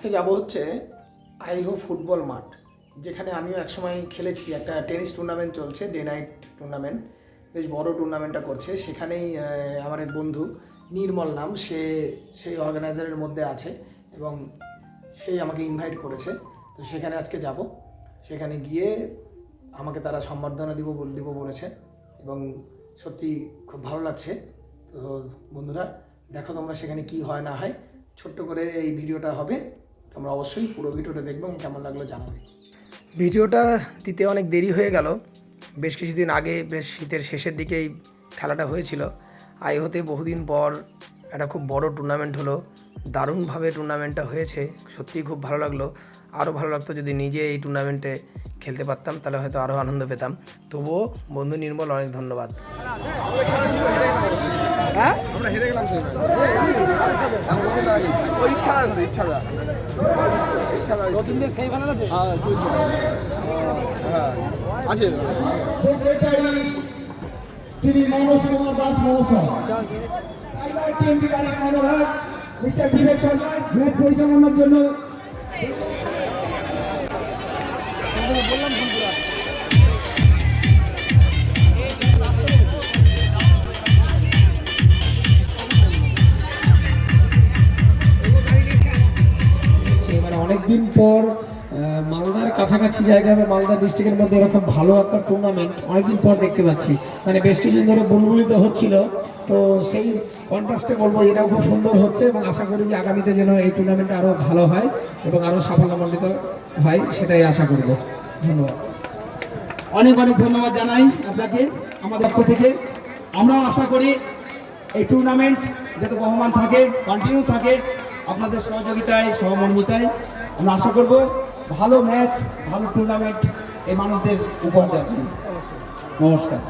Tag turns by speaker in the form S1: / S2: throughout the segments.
S1: আজকে যাব হচ্ছে আইহো ফুটবল মাঠ, যেখানে আমিও একসময় খেলেছি, একটা টেনিস টুর্নামেন্ট চলছে ডে নাইট টুর্নামেন্ট বেশ বড় টুর্নামেন্টটা করছে। সেখানেই আমার এক বন্ধু, নির্মল নাম, সে, সেই অর্গানাইজারের মধ্যে আছে এবং সেই আমাকে ইনভাইট করেছে। তো সেখানে আজকে যাব। সেখানে গিয়ে আমাকে তারা সম্বর্ধনা দিব দিব বলেছে এবং সত্যি খুব ভালো লাগছে। তো বন্ধুরা, দেখো তোমরা সেখানে কি হয় না হয়, ছোট্ট করে এই ভিডিওটা হবে। তোমরা অবশ্যই পুরো ভিডিওটা দেখবে এবং কেমন লাগল জানাবে। ভিডিওটা দিতে অনেক দেরি হয়ে গেল। বেশ কিছুদিন আগে বেশ শীতের শেষের দিকেই খেলাটা হয়েছিল। আই হতে বহুদিন পর একটা খুব বড় টুর্নামেন্ট হলো। দারুণভাবে টুর্নামেন্টটা হয়েছে। সত্যিই খুব ভালো লাগল। আরও ভালো লাগতো যদি নিজে এই টুর্নামেন্টে খেলতে পারতাম তাহলে হয়তো আরও আনন্দ পেতাম। তবুও বন্ধু নির্মল অনেক ধন্যবাদ।
S2: আমরা হেরে গেলাম ইচ্ছা আছে? হ্যাঁ হ্যাঁ। আছে
S3: শ্রী কুমার দাস মহাশয়। মিস্টার বিবেক সরকার ম্যাচ পরিচালনার জন্য।
S4: মানে অনেকদিন পর মালদার কাছাকাছি জায়গায় বা মালদা ডিস্ট্রিক্টের মধ্যে এরকম ভালো একটা টুর্নামেন্ট অনেকদিন পর দেখতে পাচ্ছি। মানে বেশ কিছুদিন ধরে বুলবুলিতে হচ্ছিল। তো সেই কন্ট্রাস্টে বলব, এটাও খুব সুন্দর হচ্ছে এবং আশা করি যে আগামীতে যেন এই টুর্নামেন্ট আরও ভালো হয় এবং আরও সাফল্যমণ্ডিত হয়, সেটাই আশা করব। ধন্যবাদ।
S3: অনেক অনেক ধন্যবাদ জানাই আপনাকে, আমাদের পক্ষ থেকে। আমরাও আশা করি এই টুর্নামেন্ট যাতে বহমান থাকে কন্টিনিউ থাকে, আপনাদের সহযোগিতায়, সহমর্মিতায়। আমরা আশা করব ভালো ম্যাচ ভালো টুর্নামেন্ট এই মানুষদের উপহার দেবেন নমস্কার।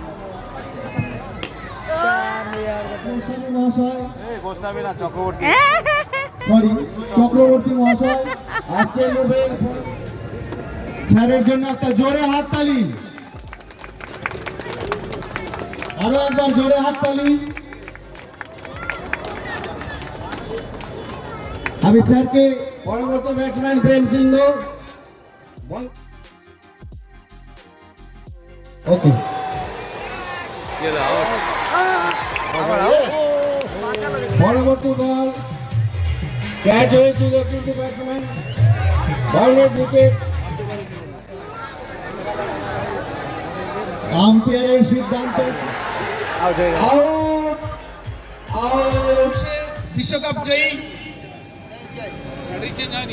S3: চক্রবর্তী। মহাশয় আসছে স্যারের জন্য একটা জোরে হাততালি। আরও একবার জোরে হাততালি। আমি স্যারকে
S4: পরবর্তী ব্যাটসম্যান প্রেম সিংহ।
S3: ওকে
S4: পরবর্তী বল ক্যাচ হয়েছিল কিন্তু ব্যাটসম্যান বলের উইকেট
S3: আম্পায়ারের সিদ্ধান্ত।
S4: আউট
S3: আউট বিশ্বকাপ জয়ী।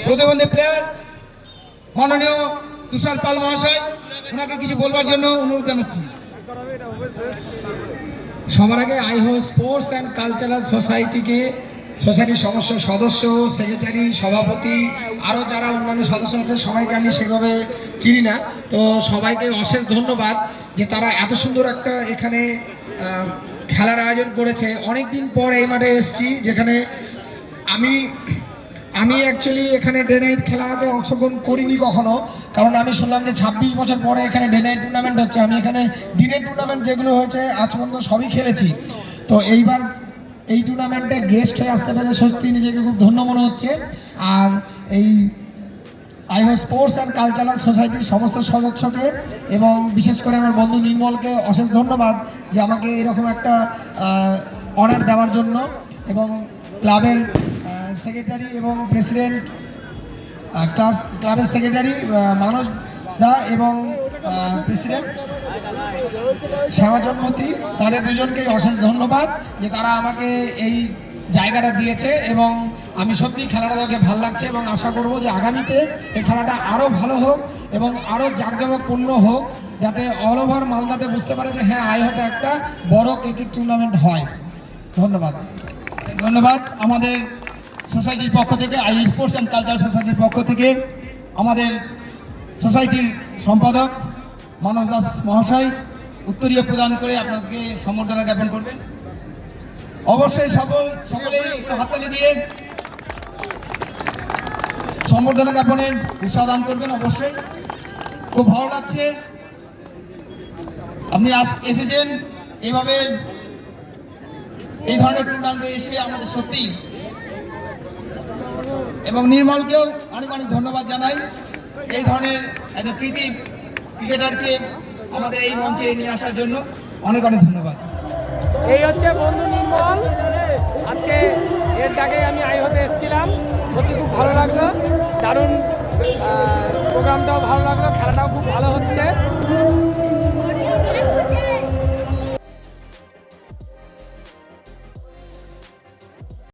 S3: প্রতিবন্ধী প্লেয়ার মাননীয় তুষার পাল মহাশয়, ওনাকে কিছু বলবার জন্য অনুরোধ জানাচ্ছি।
S4: সবার আগে আইহো স্পোর্টস অ্যান্ড কালচারাল সোসাইটিকে সোসাইটির সমস্ত সদস্য, সেক্রেটারি, সভাপতি আরও যারা অন্যান্য সদস্য আছে, সবাইকে আমি সেভাবে চিনি না। তো সবাইকে অশেষ ধন্যবাদ যে তারা এত সুন্দর একটা এখানে খেলার আয়োজন করেছে। অনেক দিন পর এই মাঠে এসেছি, যেখানে আমি আমি অ্যাকচুয়ালি এখানে ডে নাইট খেলাতে অংশগ্রহণ করিনি কখনো। কারণ আমি শুনলাম যে ছাব্বিশ বছর পরে এখানে ডে নাইট টুর্নামেন্ট হচ্ছে। আমি এখানে দিনের টুর্নামেন্ট যেগুলো হয়েছে, আজ পর্যন্ত সবই খেলেছি। তো এইবার এই টুর্নামেন্টে গেস্ট হয়ে আসতে পেরে সত্যি নিজেকে খুব ধন্য মনে হচ্ছে। আর এই আই আইহো স্পোর্টস অ্যান্ড কালচারাল সোসাইটির সমস্ত সদস্যকে এবং বিশেষ করে আমার বন্ধু নির্মলকে অশেষ ধন্যবাদ যে আমাকে এরকম একটা অর্ডার দেওয়ার জন্য এবং ক্লাবের সেক্রেটারি এবং প্রেসিডেন্ট ক্লাস ক্লাবের সেক্রেটারি মানস দা এবং প্রেসিডেন্ট শ্যামা জন্মতি তাদের দুজনকেই অশেষ ধন্যবাদ যে তারা আমাকে এই জায়গাটা দিয়েছে এবং আমি সত্যি খেলাটা দেখে ভালো লাগছে এবং আশা করব যে আগামীতে এই খেলাটা আরও ভালো হোক এবং আরও জাঁকজমকপূর্ণ হোক যাতে অল ওভার মালদাতে বুঝতে পারে যে হ্যাঁ আয় হতে একটা বড় ক্রিকেট টুর্নামেন্ট হয়। ধন্যবাদ।
S3: ধন্যবাদ আমাদের সোসাইটির পক্ষ থেকে আই স্পোর্টস অ্যান্ড কালচার সোসাইটির পক্ষ থেকে আমাদের সোসাইটির সম্পাদক মানস দাস মহাশয় উত্তরীয় প্রদান করে আপনাকে সম্বর্ধনা জ্ঞাপন করবেন। অবশ্যই সকল সকলেই একটু হাততালি দিয়ে সম্বর্ধনা জ্ঞাপনের উৎসাহ দান করবেন অবশ্যই। খুব ভালো লাগছে। আপনি এসেছেন। এভাবে এই ধরনের টুর্নামেন্টে এসে আমাদের সত্যি এবং নির্মলকেও অনেক অনেক ধন্যবাদ জানাই। এই ধরনের একজন কৃতি ক্রিকেটারকে আমাদের এই মঞ্চে নিয়ে আসার জন্য অনেক অনেক ধন্যবাদ।
S4: এই হচ্ছে বন্ধু নির্মল। আজকে এর ডাকে আমি আই হতে এসেছিলাম। সত্যি খুব ভালো লাগল। দারুণ প্রোগ্রামটাও ভালো লাগল, খেলাটাও খুব ভালো হচ্ছে।